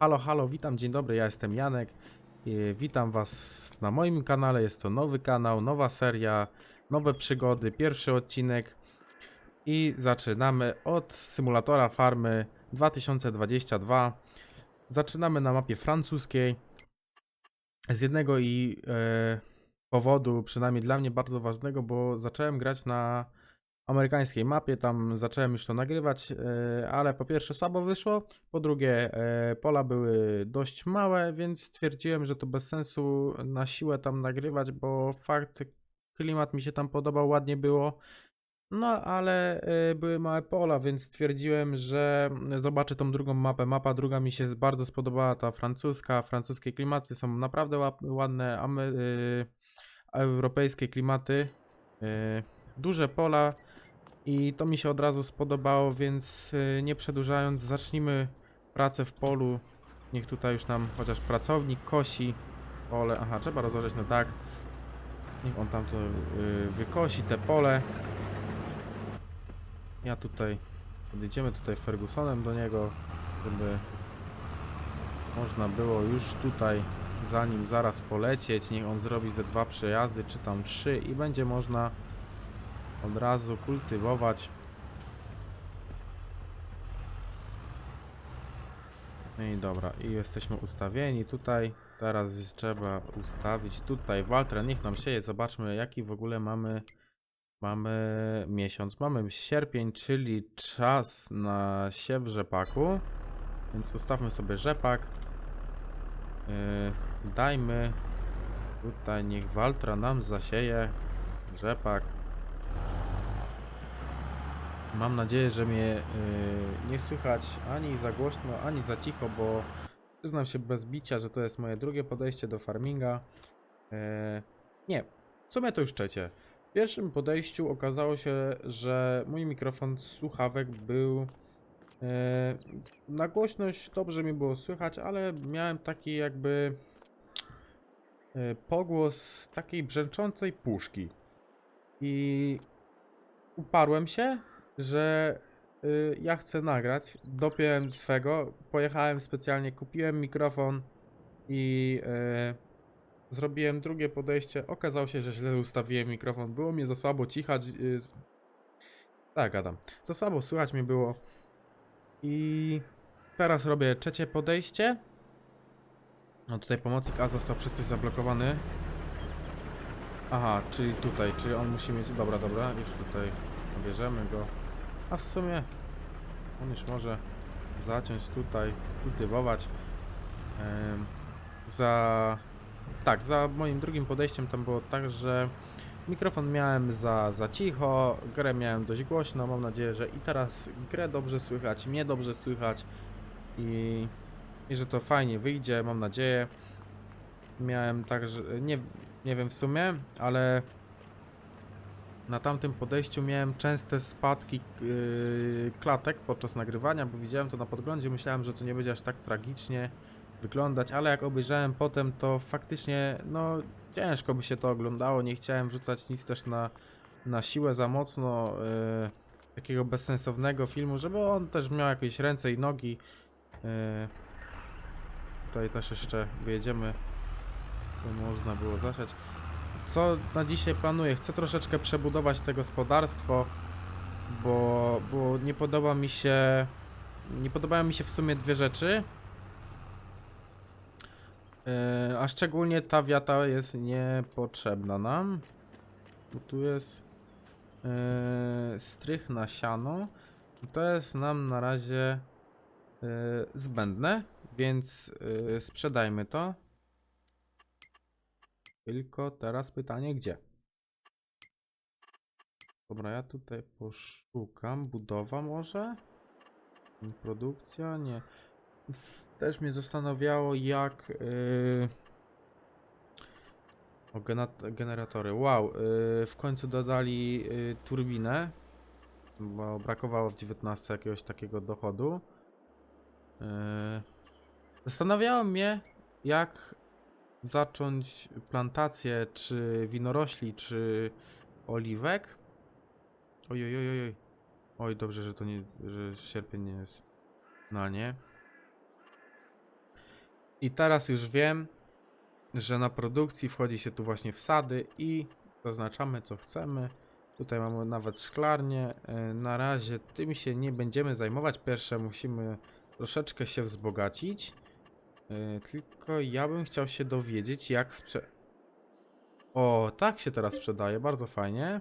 Halo, halo, witam, dzień dobry, ja jestem Janek. i Witam Was na moim kanale. Jest to nowy kanał, nowa seria, nowe przygody, pierwszy odcinek. I zaczynamy od symulatora farmy 2022. Zaczynamy na mapie francuskiej. Z jednego i e, powodu, przynajmniej dla mnie bardzo ważnego, bo zacząłem grać na amerykańskiej mapie, tam zacząłem już to nagrywać, e, ale po pierwsze słabo wyszło, po drugie e, pola były dość małe, więc stwierdziłem, że to bez sensu na siłę tam nagrywać, bo fakt, klimat mi się tam podobał, ładnie było. No, ale e, były małe pola, więc stwierdziłem, że zobaczę tą drugą mapę. Mapa druga mi się bardzo spodobała, ta francuska. Francuskie klimaty są naprawdę ładne, europejskie klimaty. Duże pola, i to mi się od razu spodobało, więc y, nie przedłużając, zacznijmy pracę w polu. Niech tutaj już nam chociaż pracownik kosi pole. Aha, trzeba rozłożyć na tak. Niech on tam to y, wykosi te pole. Ja tutaj podjedziemy tutaj Fergusonem do niego, żeby można było już tutaj zanim zaraz polecieć. Niech on zrobi ze dwa przejazdy, czy tam trzy i będzie można od razu kultywować. No i dobra, i jesteśmy ustawieni tutaj. Teraz trzeba ustawić tutaj Waltra, niech nam sieje. Zobaczmy jaki w ogóle mamy mamy miesiąc. Mamy sierpień, czyli czas na siew rzepaku. Więc ustawmy sobie rzepak. Yy, dajmy tutaj niech Waltra nam zasieje rzepak. Mam nadzieję, że mnie yy, nie słychać ani za głośno, ani za cicho, bo przyznam się bez bicia, że to jest moje drugie podejście do farminga. Yy, nie, w sumie to już trzecie. W pierwszym podejściu okazało się, że mój mikrofon z słuchawek był yy, na głośność dobrze mi było słychać, ale miałem taki jakby pogłos takiej brzęczącej puszki. I uparłem się, że y, ja chcę nagrać. Dopiąłem swego, pojechałem specjalnie, kupiłem mikrofon i y, zrobiłem drugie podejście. Okazało się, że źle ustawiłem mikrofon. Było mnie za słabo cichać. Y, tak, gadam. Za słabo słychać mi było. I teraz robię trzecie podejście. No tutaj pomocnik A został przez coś zablokowany. Aha, czyli tutaj, czyli on musi mieć. Dobra, dobra, już tutaj bierzemy go. A w sumie on już może zacząć tutaj kultywować. Za. Tak, za moim drugim podejściem tam było tak, że mikrofon miałem za, za cicho, grę miałem dość głośno. Mam nadzieję, że i teraz grę dobrze słychać, mnie dobrze słychać i, i że to fajnie wyjdzie, mam nadzieję. Miałem tak, że nie, nie wiem w sumie, ale na tamtym podejściu miałem częste spadki yy, klatek podczas nagrywania, bo widziałem to na podglądzie, myślałem, że to nie będzie aż tak tragicznie wyglądać, ale jak obejrzałem potem, to faktycznie, no, ciężko by się to oglądało, nie chciałem wrzucać nic też na, na siłę za mocno, yy, takiego bezsensownego filmu, żeby on też miał jakieś ręce i nogi. Yy, tutaj też jeszcze wyjedziemy, by można było zasiać co na dzisiaj planuję? Chcę troszeczkę przebudować te gospodarstwo, bo, bo nie podoba mi się. Nie podobają mi się w sumie dwie rzeczy. Yy, a szczególnie ta wiata jest niepotrzebna nam. Bo tu jest yy, strych na siano. To jest nam na razie yy, zbędne, więc sprzedajmy to. Tylko teraz pytanie, gdzie? Dobra, ja tutaj poszukam. Budowa może? Produkcja? Nie. Też mnie zastanawiało, jak. Yy... O, generatory. Wow, yy, w końcu dodali yy, turbinę. Bo brakowało w 19 jakiegoś takiego dochodu. Yy... Zastanawiało mnie, jak zacząć plantację czy winorośli, czy oliwek. Oj, oj, oj, oj, oj. Dobrze, że to nie, że sierpień nie jest na nie. I teraz już wiem, że na produkcji wchodzi się tu właśnie w sady i zaznaczamy co chcemy. Tutaj mamy nawet szklarnię. E, Na razie tym się nie będziemy zajmować. Pierwsze musimy troszeczkę się wzbogacić. E, Tylko ja bym chciał się dowiedzieć jak sprze... O, tak się teraz sprzedaje, bardzo fajnie.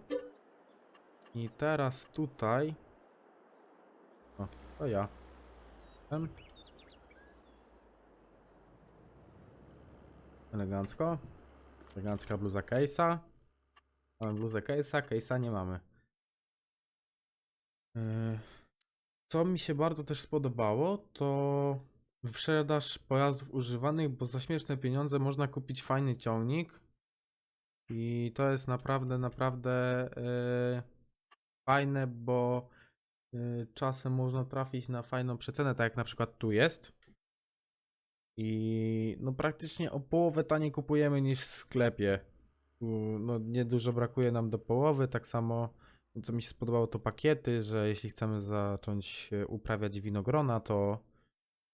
I teraz tutaj... O, to ja. Em. Elegancko. Elegancka bluza Case'a. Mamy bluzę Case'a, Case'a nie mamy. Yy, Co mi się bardzo też spodobało, to wyprzedaż pojazdów używanych, bo za śmieszne pieniądze można kupić fajny ciągnik. I to jest naprawdę, naprawdę yy, fajne, bo yy, czasem można trafić na fajną przecenę, tak jak na przykład tu jest. I no praktycznie o połowę taniej kupujemy niż w sklepie. No niedużo brakuje nam do połowy, tak samo co mi się spodobało to pakiety, że jeśli chcemy zacząć e, uprawiać winogrona, to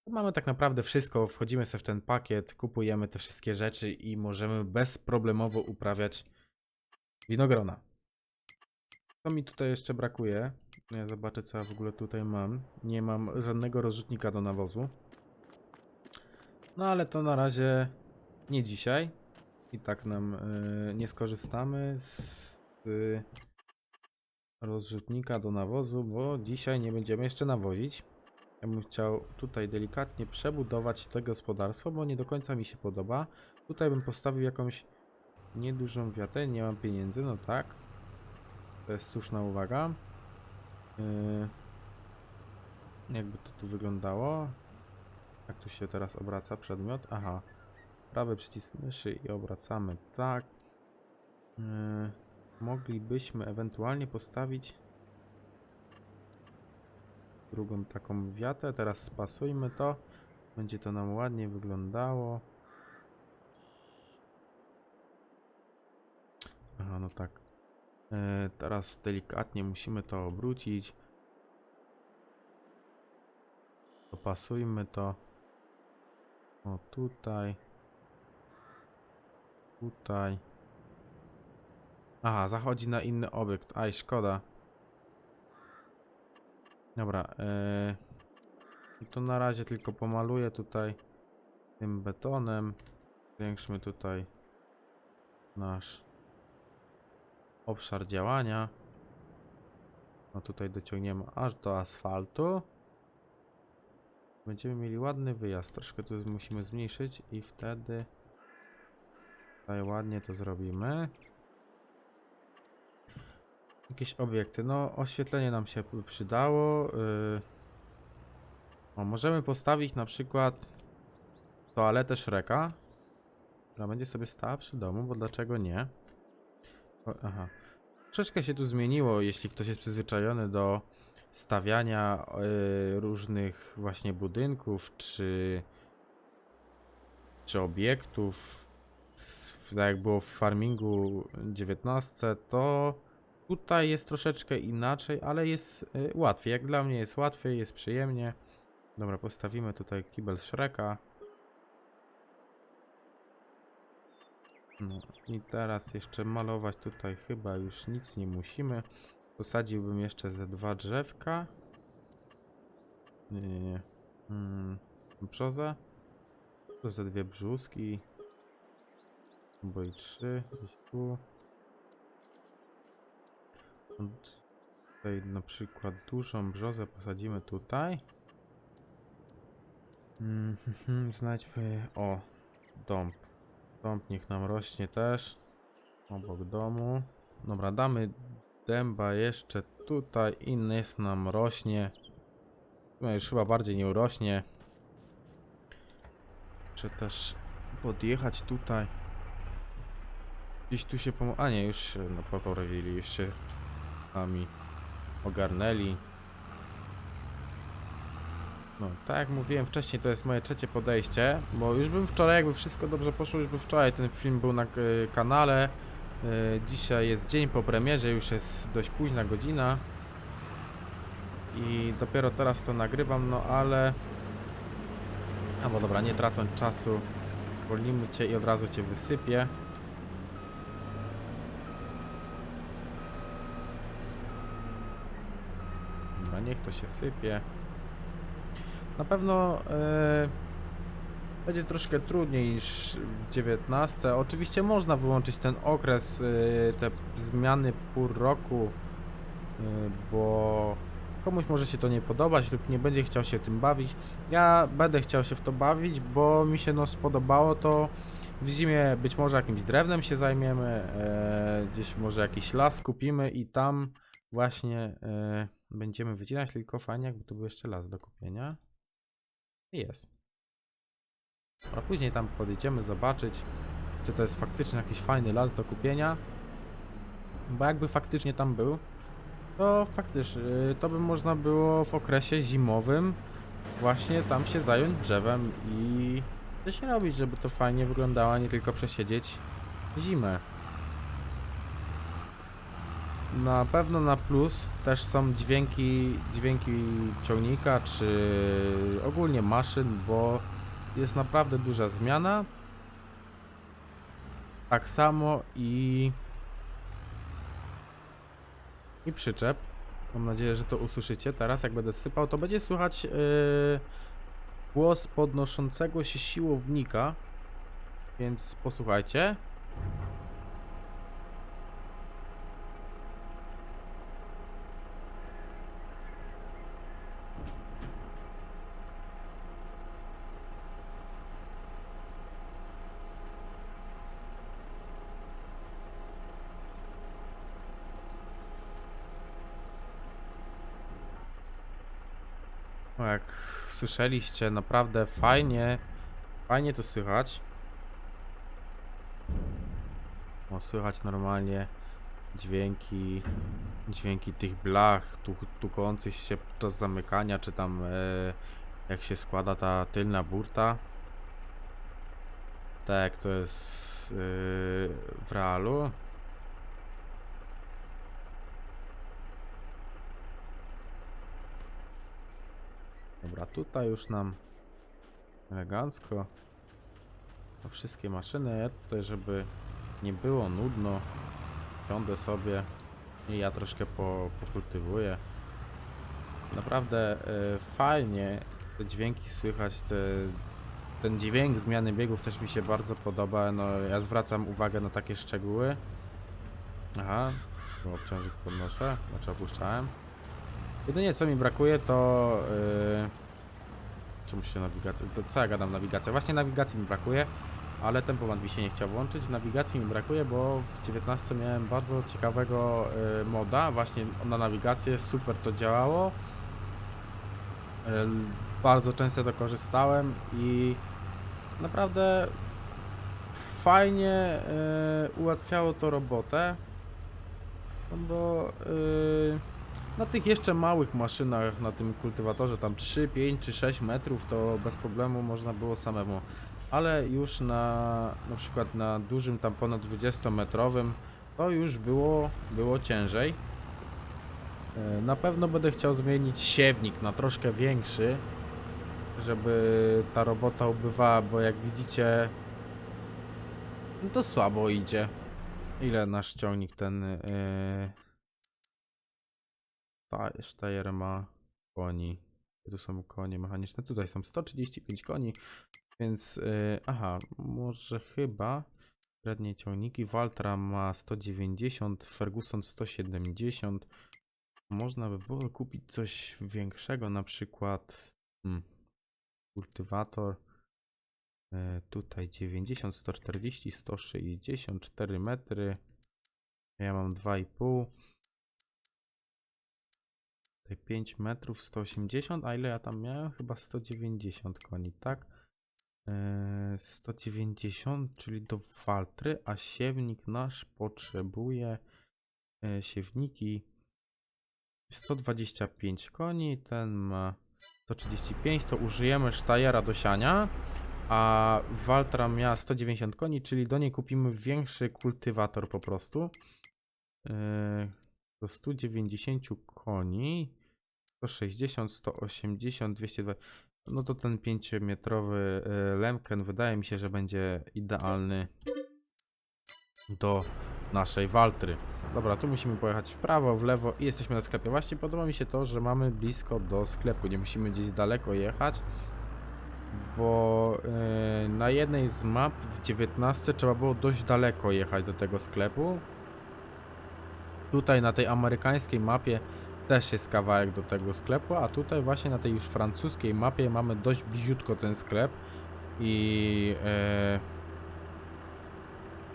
mamy tak naprawdę wszystko, wchodzimy sobie w ten pakiet, kupujemy te wszystkie rzeczy i możemy bezproblemowo uprawiać winogrona. Co mi tutaj jeszcze brakuje? Ja zobaczę co ja w ogóle tutaj mam. Nie mam żadnego rozrzutnika do nawozu. No ale to na razie nie dzisiaj. I tak nam y, nie skorzystamy z y, rozrzutnika do nawozu, bo dzisiaj nie będziemy jeszcze nawozić. Ja bym chciał tutaj delikatnie przebudować to gospodarstwo, bo nie do końca mi się podoba. Tutaj bym postawił jakąś niedużą wiatę, nie mam pieniędzy, no tak. To jest słuszna uwaga. Y, jakby to tu wyglądało? Jak tu się teraz obraca przedmiot? Aha. Prawy przycisk myszy i obracamy tak. Yy, moglibyśmy ewentualnie postawić drugą taką wiatę. Teraz spasujmy to. Będzie to nam ładnie wyglądało. Aha, no tak. Yy, teraz delikatnie musimy to obrócić. Dopasujmy to. O tutaj. Tutaj. Aha, zachodzi na inny obiekt. Aj, szkoda. Dobra, yy... to na razie tylko pomaluję tutaj tym betonem. Zwiększmy tutaj nasz obszar działania. No tutaj dociągniemy aż do asfaltu. Będziemy mieli ładny wyjazd. Troszkę tu musimy zmniejszyć i wtedy tutaj ładnie to zrobimy. Jakieś obiekty. No, oświetlenie nam się przydało. Yy... O, możemy postawić na przykład toaletę Shreka, która będzie sobie stała przy domu, bo dlaczego nie? O, aha. Troszeczkę się tu zmieniło, jeśli ktoś jest przyzwyczajony do stawiania y, różnych właśnie budynków czy, czy obiektów, tak jak było w farmingu 19, to tutaj jest troszeczkę inaczej, ale jest y, łatwiej. Jak dla mnie jest łatwiej, jest przyjemnie. Dobra, postawimy tutaj kibel Shreka. No i teraz jeszcze malować tutaj chyba już nic nie musimy. Posadziłbym jeszcze ze dwa drzewka. Nie, nie, nie. Hmm. Brzozę. To ze dwie brzuski. Albo i trzy. Gdzieś tu. Tutaj na przykład dużą brzozę posadzimy tutaj. Mm, Znajdźmy. O, dąb. Dąb niech nam rośnie też. Obok domu. Dobra, damy dęba jeszcze tutaj. Inny jest nam rośnie. No już chyba bardziej nie urośnie. Muszę też podjechać tutaj. Gdzieś tu się pomo... A nie, już się no, poprawili, już się nami ogarnęli. No, tak jak mówiłem wcześniej, to jest moje trzecie podejście, bo już bym wczoraj, jakby wszystko dobrze poszło, już by wczoraj ten film był na y, kanale. Y, dzisiaj jest dzień po premierze, już jest dość późna godzina. I dopiero teraz to nagrywam, no ale A bo dobra, nie tracąc czasu, wolnimy cię i od razu cię wysypię. Dobra, niech to się sypie. Na pewno e, będzie troszkę trudniej niż w 19. Oczywiście można wyłączyć ten okres, e, te zmiany pór roku, e, bo komuś może się to nie podobać lub nie będzie chciał się tym bawić. Ja będę chciał się w to bawić, bo mi się no spodobało to. W zimie być może jakimś drewnem się zajmiemy, e, gdzieś może jakiś las kupimy i tam właśnie e, będziemy wycinać, tylko fajnie jakby tu był jeszcze las do kupienia. I jest. A później tam podjedziemy zobaczyć, czy to jest faktycznie jakiś fajny las do kupienia. Bo jakby faktycznie tam był, to faktycznie y, to by można było w okresie zimowym właśnie tam się zająć drzewem i coś robić, żeby to fajnie wyglądało, a nie tylko przesiedzieć zimę. Na pewno na plus też są dźwięki, dźwięki ciągnika czy ogólnie maszyn, bo jest naprawdę duża zmiana. Tak samo i i przyczep. Mam nadzieję, że to usłyszycie teraz, jak będę sypał, to będzie słychać yy, głos podnoszącego się siłownika, więc posłuchajcie. No jak słyszeliście, naprawdę fajnie, fajnie to słychać. O, słychać normalnie dźwięki, dźwięki tych blach tu, tukących się podczas zamykania, czy tam e, jak się składa ta tylna burta. Tak, to jest e, w realu. Dobra, tutaj już nam elegancko wszystkie maszyny. Ja tutaj, żeby nie było nudno, siądę sobie i ja troszkę po, pokultywuję. Naprawdę e, fajnie te dźwięki słychać, te, ten dźwięk zmiany biegów też mi się bardzo podoba. No, ja zwracam uwagę na takie szczegóły. Aha, tu obciążnik podnoszę, znaczy opuszczałem. Jedynie co mi brakuje to... Yy... Czemu się nawigacja... To co ja gadam nawigacja? Właśnie nawigacji mi brakuje, ale tempomat mi się nie chciał włączyć. Nawigacji mi brakuje, bo w 19 miałem bardzo ciekawego yy, moda właśnie na nawigację. Super to działało. Yy, bardzo często to korzystałem i naprawdę fajnie yy, ułatwiało to robotę. No bo... Yy, na tych jeszcze małych maszynach, na tym kultywatorze, tam 3, 5 czy 6 metrów, to bez problemu można było samemu. Ale już na na przykład na dużym, tam ponad 20-metrowym, to już było, było ciężej. E, Na pewno będę chciał zmienić siewnik na troszkę większy, żeby ta robota ubywała, bo jak widzicie, to słabo idzie. Ile nasz ciągnik ten yy, ta Steyr ma koni. Tu są konie mechaniczne. Tutaj są 135 koni, więc yy, aha, może chyba średnie ciągniki. Valtra ma 190, Ferguson 170. Można by było kupić coś większego, na przykład hmm, kultywator. Yy, tutaj 90, 140, 160, 4 metry. Ja mam 2,5. Tutaj 5 metrów 180, a ile ja tam miałem? Chyba 190 koni, tak? Eee, 190, czyli do waltry, a siewnik nasz potrzebuje e, siewniki 125 koni, ten ma 135, to użyjemy sztajera do siania, a Waltra miała 190 koni, czyli do niej kupimy większy kultywator po prostu. Eee, do 190 koni, 160, 180, 220. no to ten 5-metrowy e, Lemken wydaje mi się, że będzie idealny do naszej Waltry. Dobra, tu musimy pojechać w prawo, w lewo i jesteśmy na sklepie. Właśnie podoba mi się to, że mamy blisko do sklepu, nie musimy gdzieś daleko jechać, bo e, na jednej z map w 19 trzeba było dość daleko jechać do tego sklepu. Tutaj na tej amerykańskiej mapie też jest kawałek do tego sklepu, a tutaj właśnie na tej już francuskiej mapie mamy dość bliziutko ten sklep i,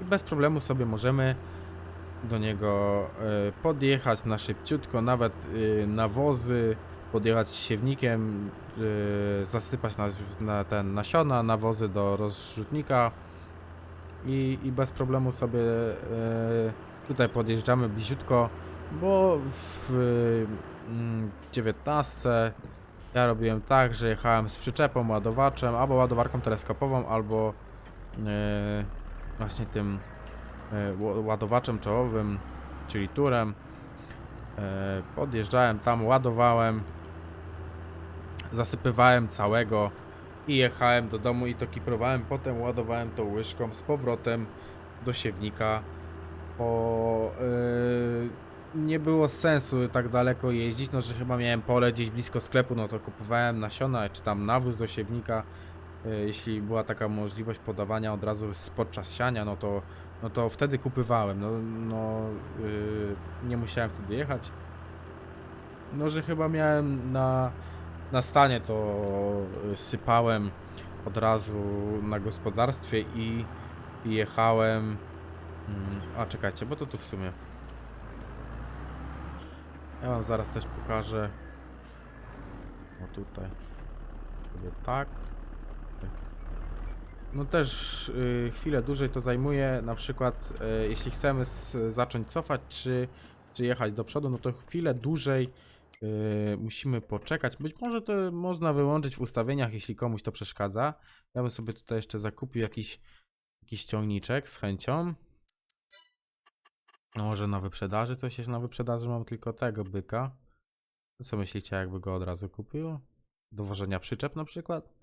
i bez problemu sobie możemy do niego e, podjechać na szybciutko, nawet nawozy, podjechać siewnikiem, e, zasypać na, na ten nasiona, nawozy do rozrzutnika i, i bez problemu sobie e, tutaj podjeżdżamy bliziutko, bo w mm, 19 ja robiłem tak, że jechałem z przyczepą, ładowaczem, albo ładowarką teleskopową, albo e, właśnie tym ło- ładowaczem czołowym, czyli turem. E, podjeżdżałem tam, ładowałem, zasypywałem całego i jechałem do domu i to kiprowałem, potem ładowałem tą łyżką z powrotem do siewnika, bo yy, nie było sensu tak daleko jeździć, no że chyba miałem pole gdzieś blisko sklepu, no to kupowałem nasiona, czy tam nawóz do siewnika, yy, jeśli była taka możliwość podawania od razu podczas siania, no to, no to wtedy kupywałem, no, no yy, nie musiałem wtedy jechać. No, że chyba miałem na, na stanie to y, sypałem od razu na gospodarstwie i, i jechałem. Mm, A czekajcie, bo to tu w sumie. Ja wam zaraz też pokażę. O tutaj. Sobie tak. Tak. No też y, chwilę dłużej to zajmuje. Na przykład, y, jeśli chcemy s- zacząć cofać, czy, czy jechać do przodu, no to chwilę dłużej y, musimy poczekać. Być może to można wyłączyć w ustawieniach, jeśli komuś to przeszkadza. Ja bym sobie tutaj jeszcze zakupił jakiś, jakiś ciągniczek z chęcią. Może na wyprzedaży coś jest na wyprzedaży, mam tylko tego byka. Co myślicie, jakby go od razu kupił? Do wożenia przyczep na przykład?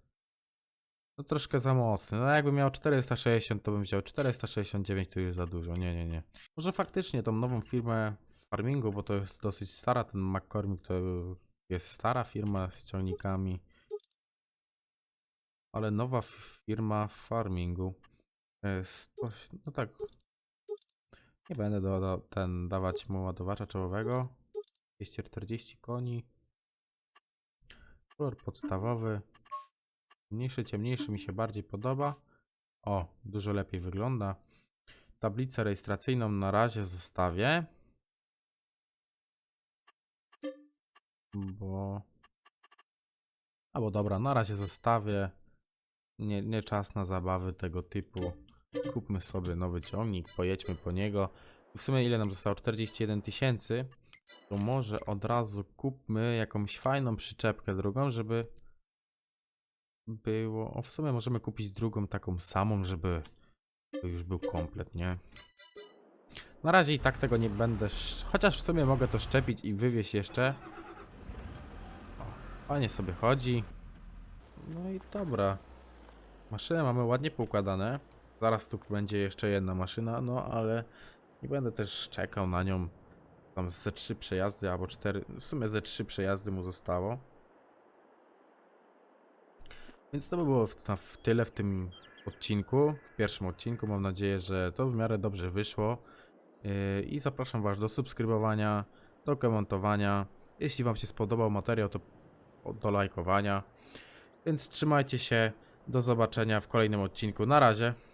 No troszkę za mocny. No jakbym miał 460, to bym wziął 469, to już za dużo. Nie, nie, nie. Może faktycznie tą nową firmę w farmingu, bo to jest dosyć stara, ten McCormick to jest stara firma z ciągnikami. Ale nowa firma w farmingu. Coś- no tak, nie będę do, do, ten dawać mu ładowacza czołowego. 240 koni. Kolor podstawowy. Mniejszy, ciemniejszy mi się bardziej podoba. O, dużo lepiej wygląda. Tablicę rejestracyjną na razie zostawię. Bo... Albo dobra, na razie zostawię. Nie, nie czas na zabawy tego typu. Kupmy sobie nowy ciągnik, pojedźmy po niego. W sumie ile nam zostało? 41 tysięcy. To może od razu kupmy jakąś fajną przyczepkę drugą, żeby było... O, w sumie możemy kupić drugą taką samą, żeby to już był komplet, nie? Na razie i tak tego nie będę... Chociaż w sumie mogę to szczepić i wywieźć jeszcze. O, fajnie sobie chodzi. No i dobra. Maszynę mamy ładnie poukładane. Zaraz tu będzie jeszcze jedna maszyna, no ale nie będę też czekał na nią. Tam ze trzy przejazdy albo cztery, w sumie ze trzy przejazdy mu zostało. Więc to by było w, w tyle w tym odcinku, w pierwszym odcinku. Mam nadzieję, że to w miarę dobrze wyszło. Yy, I zapraszam Was do subskrybowania, do komentowania. Jeśli Wam się spodobał materiał, to do lajkowania. Więc trzymajcie się. Do zobaczenia w kolejnym odcinku. Na razie.